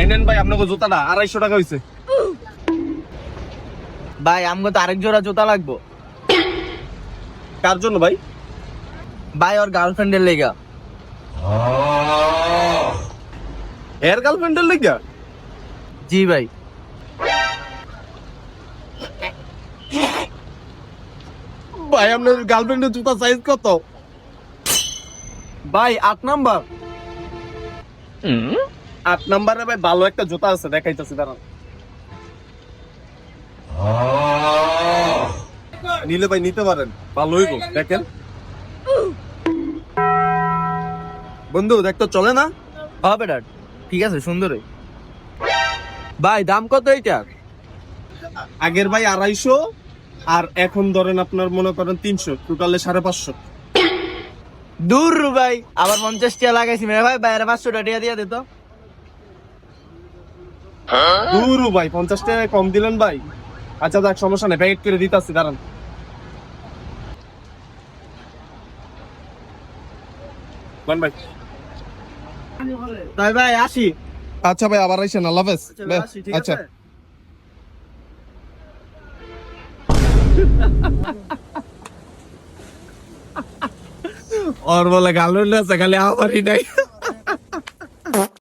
এই ভাই আপনাকে জুতাটা আড়াইশো টাকা হয়েছে ভাই আমাকে তো আরেক জোড়া জুতা লাগবো। কার জন্য ভাই? ভাই ওর গার্লফ্রেন্ডের লেগা। এর গার্লফ্রেন্ডের লেগা? জি ভাই। ভাই আপনার গার্লফ্রেন্ডের জুতা সাইজ কত? ভাই আট নাম্বার। আট নাম্বারে ভাই ভালো একটা জুতা আছে দেখাইতেছি দাঁড়ান। নিলে ভাই নিতে পারেন ভালো হইব দেখেন। বন্ধু দেখতো চলে না? হবে ডাট ঠিক আছে সুন্দরই। ভাই দাম কত এইটার আগের ভাই আড়াইশো আর এখন ধরেন আপনার মনে করেন তিনশো টোটালে সাড়ে পাঁচশো। দূর ভাই আবার পঞ্চাশ টাকা লাগাইছি মেরে ভাই বাইরে পাঁচশো টাকা দিয়ে দিত দূরু ভাই পঞ্চাশ টাকা কম দিলেন ভাই। আচ্ছা দেখ সমস্যা নেই প্যাকেট করে দিতেছি দাঁড়ান। কোন ভাই। তাই ভাই আসি। আচ্ছা ভাই আবার আইসেন আল্লাহ হাফেজ। আচ্ছা আছে? ওর বলে গাল আছে খালি আমারই নাই।